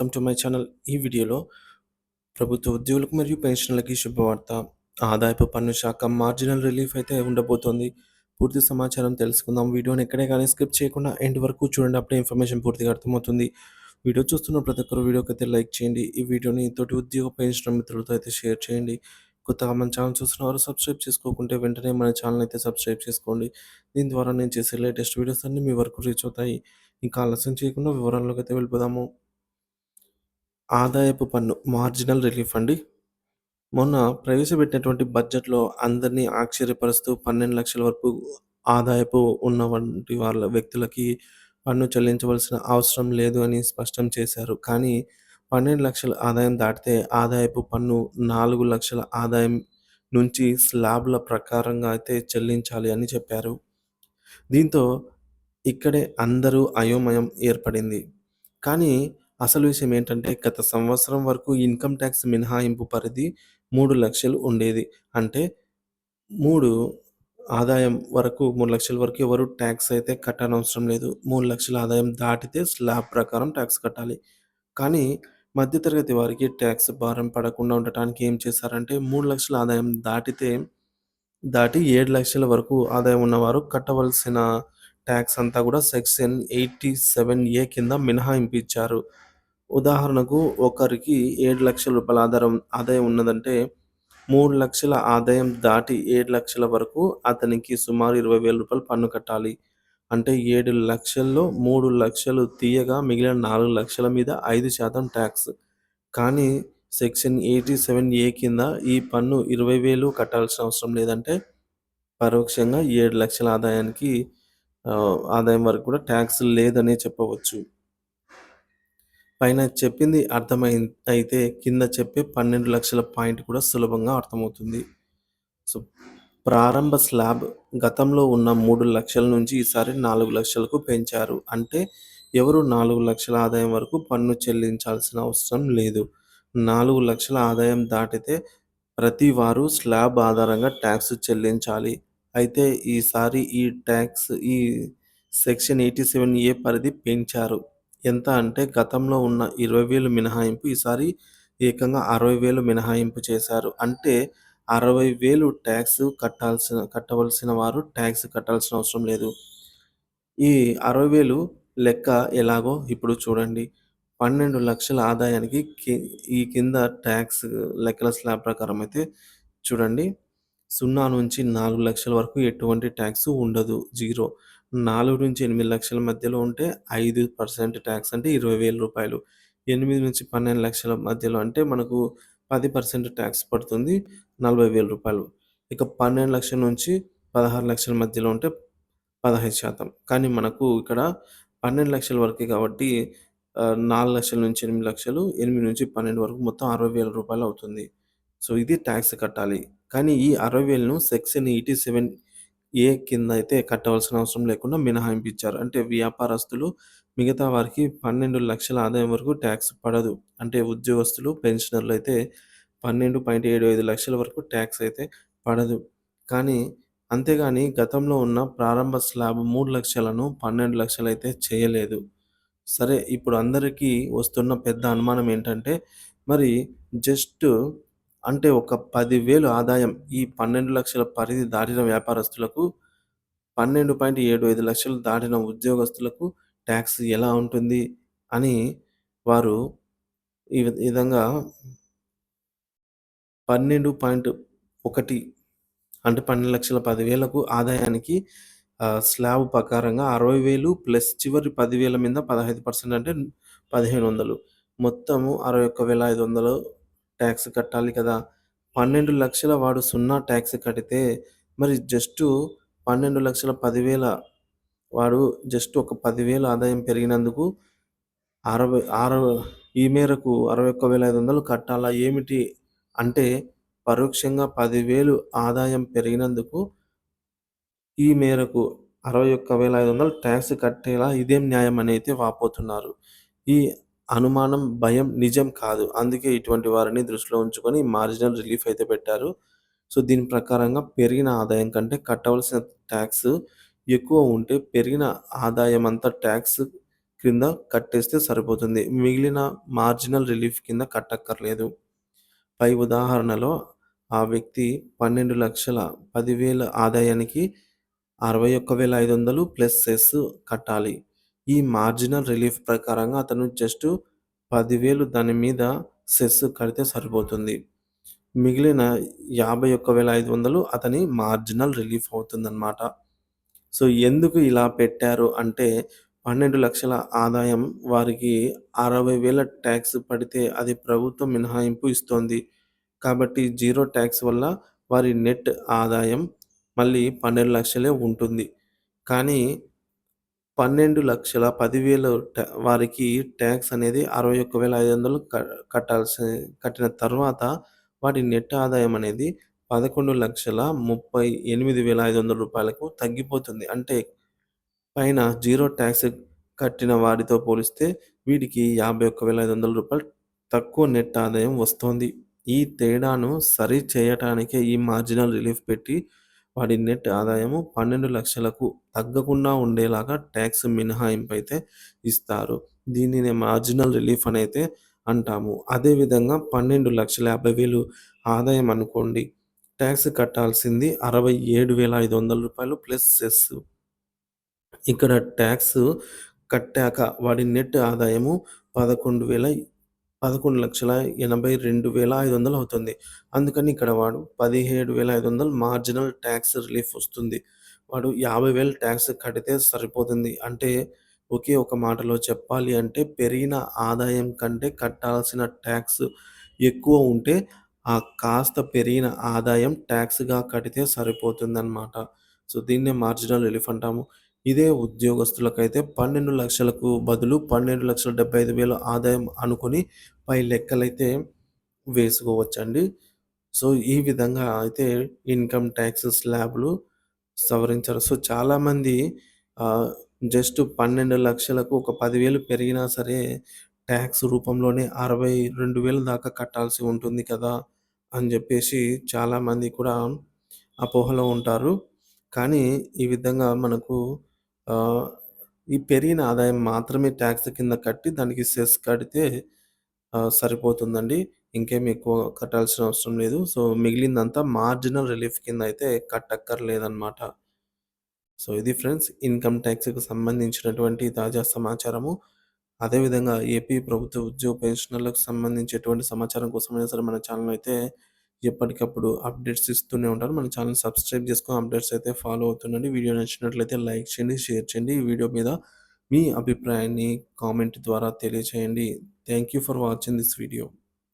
Welcome to my channel. ఈ వీడియోలో ప్రభుత్వ ఉద్యోగులకు మరియు పెన్షన్లకి శుభవార్త. ఆదాయపు పన్ను శాఖ మార్జినల్ రిలీఫ్ అయితే ఉండబోతోంది. పూర్తి సమాచారం తెలుసుకుందాం. వీడియోని ఎక్కడే కానీ స్కిప్ చేయకుండా ఎండ్ వరకు చూడండి. అప్పుడే ఇన్ఫర్మేషన్ పూర్తిగా అర్థమవుతుంది. వీడియో చూస్తున్న ప్రతి ఒక్కరు వీడియోకి అయితే లైక్ చేయండి. ఈ వీడియోని తోటి ఉద్యోగ పెన్షన్ మిత్రులతో అయితే షేర్ చేయండి. కొత్తగా మన ఛానల్ చూస్తున్న వారు సబ్స్క్రైబ్ చేసుకోకుంటే వెంటనే మన ఛానల్ అయితే సబ్స్క్రైబ్ చేసుకోండి. దీని ద్వారా నేను చేసే లేటెస్ట్ వీడియోస్ అన్నీ మీ వరకు రీచ్ అవుతాయి. ఇంకా ఆలస్యం చేయకుండా వివరాల్లోకి అయితే వెళ్ళిపోదాము. ఆదాయపు పన్ను మార్జినల్ రిలీఫ్ అండి. మొన్న ప్రవేశపెట్టినటువంటి బడ్జెట్‌లో అందరినీ ఆశ్చర్యపరుస్తూ పన్నెండు లక్షల వరకు ఆదాయపు ఉన్న వంటి వాళ్ళ వ్యక్తులకి పన్ను చెల్లించవలసిన అవసరం లేదు అని స్పష్టం చేశారు. కానీ పన్నెండు లక్షల ఆదాయం దాటితే ఆదాయపు పన్ను నాలుగు లక్షల ఆదాయం నుంచి స్లాబ్‌ల ప్రకారంగా అయితే చెల్లించాలి అని చెప్పారు. దీంతో ఇక్కడే అందరూ అయోమయం ఏర్పడింది. కానీ అసలు విషయం ఏంటంటే గత సంవత్సరం వరకు ఇన్కమ్ టాక్స్ మినహాయింపు పరిధి మూడు లక్షలు ఉండేది. అంటే మూడు ఆదాయం వరకు మూడు లక్షల వరకు ఎవరు ట్యాక్స్ అయితే కట్టనవసరం లేదు. మూడు లక్షల ఆదాయం దాటితే స్లాబ్ ప్రకారం టాక్స్ కట్టాలి. కానీ మధ్యతరగతి వారికి ట్యాక్స్ భారం పడకుండా ఉండటానికి ఏం చేశారంటే మూడు లక్షల ఆదాయం దాటితే దాటి ఏడు లక్షల వరకు ఆదాయం ఉన్నవారు కట్టవలసిన ట్యాక్స్ అంతా కూడా సెక్షన్ 87ఏ కింద మినహాయింపు ఇచ్చారు. ఉదాహరణకు ఒకరికి ఏడు లక్షల రూపాయల ఆధారం ఆదాయం ఉన్నదంటే మూడు లక్షల ఆదాయం దాటి ఏడు లక్షల వరకు అతనికి సుమారు ఇరవై వేల రూపాయలు పన్ను కట్టాలి. అంటే ఏడు లక్షల్లో మూడు లక్షలు తీయగా మిగిలిన నాలుగు లక్షల మీద ఐదు శాతం ట్యాక్స్ కానీ సెక్షన్ 87ఏ కింద ఈ పన్ను ఇరవై వేలు కట్టాల్సిన అవసరం లేదంటే పరోక్షంగా ఏడు లక్షల ఆదాయానికి ఆదాయం వరకు కూడా ట్యాక్స్ లేదనే చెప్పవచ్చు. పైన చెప్పింది అర్థమై అయితే కింద చెప్పే 12,00,000 పాయింట్ కూడా సులభంగా అర్థమవుతుంది. సో, ప్రారంభ స్లాబ్ గతంలో ఉన్న మూడు లక్షల నుంచి ఈసారి 4,00,000కు పెంచారు. అంటే ఎవరు నాలుగు లక్షల ఆదాయం వరకు పన్ను చెల్లించాల్సిన అవసరం లేదు. నాలుగు లక్షల ఆదాయం దాటితే ప్రతి వారు స్లాబ్ ఆధారంగా ట్యాక్స్ చెల్లించాలి. అయితే ఈసారి ఈ ట్యాక్స్ ఈ సెక్షన్ 87ఏ పరిధి పెంచారు. ఎంత అంటే గతంలో ఉన్న ఇరవై వేలు మినహాయింపు ఈసారి ఏకంగా అరవై వేలు మినహాయింపు చేశారు. అంటే అరవై వేలు ట్యాక్స్ కట్టాల్సిన కట్టవలసిన వారు ట్యాక్స్ కట్టాల్సిన అవసరం లేదు. ఈ అరవై వేలు లెక్క ఎలాగో ఇప్పుడు చూడండి. పన్నెండు లక్షల ఆదాయానికి ఈ కింద ట్యాక్స్ లెక్కల స్లాబ్ ప్రకారం అయితే చూడండి సున్నా నుంచి నాలుగు లక్షల వరకు ఎటువంటి ట్యాక్స్ ఉండదు. జీరో. 4-8,00,000 మధ్యలో ఉంటే 5% టాక్స్ అంటే 20,000 రూపాయలు. 8-12,00,000 మధ్యలో అంటే మనకు 10% టాక్స్ పడుతుంది. 40,000 రూపాయలు. ఇక 12,00,000 నుంచి 16,00,000 మధ్యలో ఉంటే 15% కానీ మనకు ఇక్కడ 12,00,000 వరకే కాబట్టి ఆహ్, 4,00,000 నుంచి 8,00,000 8 నుంచి 12 వరకు మొత్తం 60,000 రూపాయలు అవుతుంది. సో, ఇది టాక్స్ కట్టాలి. కానీ ఈ 60,000ను సెక్షన్ ఏ కింద అయితే కట్టవలసిన అవసరం లేకుండా మినహాయింపు ఇచ్చారు. అంటే వ్యాపారస్తులు మిగతా వారికి పన్నెండు లక్షల ఆదాయం వరకు ట్యాక్స్ పడదు. అంటే ఉద్యోగస్తులు, పెన్షనర్లు అయితే 12.75 లక్షల వరకు ట్యాక్స్ అయితే పడదు. కానీ అంతేగాని గతంలో ఉన్న ప్రారంభ స్లాబ్ మూడు లక్షలను పన్నెండు లక్షలు అయితే చేయలేదు. సరే ఇప్పుడు అందరికీ వస్తున్న పెద్ద అనుమానం ఏంటంటే మరి జస్ట్ అంటే ఒక పదివేలు ఆదాయం ఈ పన్నెండు లక్షల పరిధి దాటిన వ్యాపారస్తులకు పన్నెండు పాయింట్ ఏడు ఐదు లక్షలు దాటిన ఉద్యోగస్తులకు ట్యాక్స్ ఎలా ఉంటుంది అని వారు ఈ విధంగా పన్నెండు పాయింట్ ఒకటి అంటే పన్నెండు లక్షల పదివేలకు ఆదాయానికి స్లాబ్ ప్రకారంగా అరవై వేలు ప్లస్ చివరి పదివేల మీద పదహైదు పర్సెంట్ అంటే పదిహేను వందలు. మొత్తము అరవై ఒక్క వేల ఐదు వందలు ట్యాక్స్ కట్టాలి కదా! పన్నెండు లక్షల వాడు సున్నా ట్యాక్స్ కడితే మరి జస్ట్ పన్నెండు లక్షల పదివేల వాడు జస్ట్ ఒక పదివేల ఆదాయం పెరిగినందుకు అరవై ఆరు ఈ మేరకు 61,500 కట్టాలా ఏమిటి? అంటే పరోక్షంగా పదివేలు ఆదాయం పెరిగినందుకు ఈ మేరకు అరవై ఒక్క వేల ఐదు వందలు ట్యాక్స్ కట్టేలా ఇదేం న్యాయం అని అయితే వాపోతున్నారు. ఈ అనుమానం, భయం నిజం కాదు. అందుకే ఇటువంటి వారిని దృష్టిలో ఉంచుకొని మార్జినల్ రిలీఫ్ అయితే పెట్టారు. సో, దీని ప్రకారంగా పెరిగిన ఆదాయం కంటే కట్టవలసిన టాక్స్ ఎక్కువ ఉంటే పెరిగిన ఆదాయమంతా టాక్స్ క్రింద కట్టేస్తే సరిపోతుంది. మిగిలిన మార్జినల్ రిలీఫ్ కింద కట్టక్కర్లేదు. పై ఉదాహరణలో ఆ వ్యక్తి 12,10,000 ఆదాయానికి 61,500 ప్లస్ సెస్ కట్టాలి. ఈ మార్జినల్ రిలీఫ్ ప్రకారంగా అతను జస్ట్ పదివేలు దాని మీద సెస్ కడితే సరిపోతుంది. మిగిలిన 51,500 అతని మార్జినల్ రిలీఫ్ అవుతుందన్నమాట. సో, ఎందుకు ఇలా పెట్టారు అంటే పన్నెండు లక్షల ఆదాయం వారికి అరవై వేల ట్యాక్స్ పడితే అది ప్రభుత్వం మినహాయింపు ఇస్తోంది. కాబట్టి జీరో ట్యాక్స్ వల్ల వారి నెట్ ఆదాయం మళ్ళీ 12,00,000 ఉంటుంది. కానీ పన్నెండు లక్షల పదివేల వారికి ట్యాక్స్ అనేది 61,500 క కట్టాల్సి కట్టిన తర్వాత వాటి నెట్ ఆదాయం అనేది 11,38,500 రూపాయలకు తగ్గిపోతుంది. అంటే పైన జీరో ట్యాక్స్ కట్టిన వారితో పోలిస్తే వీటికి యాభై ఒక్క వేల ఐదు వందల రూపాయలు తక్కువ నెట్ ఆదాయం వస్తోంది. ఈ తేడాను సరి చేయటానికే ఈ మార్జినల్ రిలీఫ్ పెట్టి వాడి నెట్ ఆదాయము 12,00,000కు తగ్గకుండా ఉండేలాగా ట్యాక్స్ మినహాయింపు అయితే ఇస్తారు. దీనినే మార్జినల్ రిలీఫ్ అనైతే అంటాము. అదేవిధంగా 12,50,000 ఆదాయం అనుకోండి. ట్యాక్స్ కట్టాల్సింది 67,500 రూపాయలు ప్లస్ సెస్. ఇక్కడ ట్యాక్స్ కట్టాక వాడి నెట్ ఆదాయము పదకొండు వేల 11,000 11,82,500 అవుతుంది. అందుకని ఇక్కడ వాడు 17,500 మార్జినల్ టాక్స్ రిలీఫ్ వస్తుంది. వాడు యాభై వేలు ట్యాక్స్ కడితే సరిపోతుంది. అంటే ఒకే ఒక మాటలో చెప్పాలి అంటే పెరిగిన ఆదాయం కంటే కట్టాల్సిన ట్యాక్స్ ఎక్కువ ఉంటే ఆ కాస్త పెరిగిన ఆదాయం ట్యాక్స్గా కడితే సరిపోతుందన్నమాట. సో, దీన్నే మార్జినల్ రిలీఫ్ అంటాము. ఇదే ఉద్యోగస్తులకైతే 12,00,000కు బదులు 12,75,000 ఆదాయం అనుకొని పై లెక్కలైతే వేసుకోవచ్చండి. సో, ఈ విధంగా అయితే ఇన్‌కమ్ ట్యాక్స్ స్లాబ్‌లు సవరించారు. సో, చాలామంది జస్ట్ పన్నెండు లక్షలకు ఒక పదివేలు పెరిగినా సరే ట్యాక్స్ రూపంలోనే 62,000 దాకా కట్టాల్సి ఉంటుంది కదా! అని చెప్పేసి చాలామంది కూడా అపోహలో ఉంటారు. కానీ ఈ విధంగా మనకు ఈ పెరిగిన ఆదాయం మాత్రమే ట్యాక్స్ కింద కట్టి దానికి సెస్ కడితే సరిపోతుందండి. ఇంకేమి ఎక్కువ కట్టాల్సిన అవసరం లేదు. సో, మిగిలిందంతా మార్జినల్ రిలీఫ్ కింద అయితే కట్టక్కర్లేదన్నమాట. సో, ఇది ఫ్రెండ్స్ ఇన్‌కమ్ ట్యాక్స్కి సంబంధించినటువంటి తాజా సమాచారము. అదేవిధంగా ఏపీ ప్రభుత్వ ఉద్యోగ పెన్షనర్లకు సంబంధించేటువంటి సమాచారం కోసమైనా సరే మన ఛానల్ అయితే ఎప్పటికప్పుడు అప్డేట్స్ ఇస్తూనే ఉంటారు మన ఛానల్ సబ్స్క్రైబ్ చేసుకొని అప్డేట్స్ అయితే ఫాలో అవుతుండండి. వీడియో నచ్చినట్లయితే లైక్ చేయండి, షేర్ చేయండి. ఈ వీడియో మీద మీ అభిప్రాయాన్ని కామెంట్ ద్వారా తెలియచేయండి. Thank you for watching this video.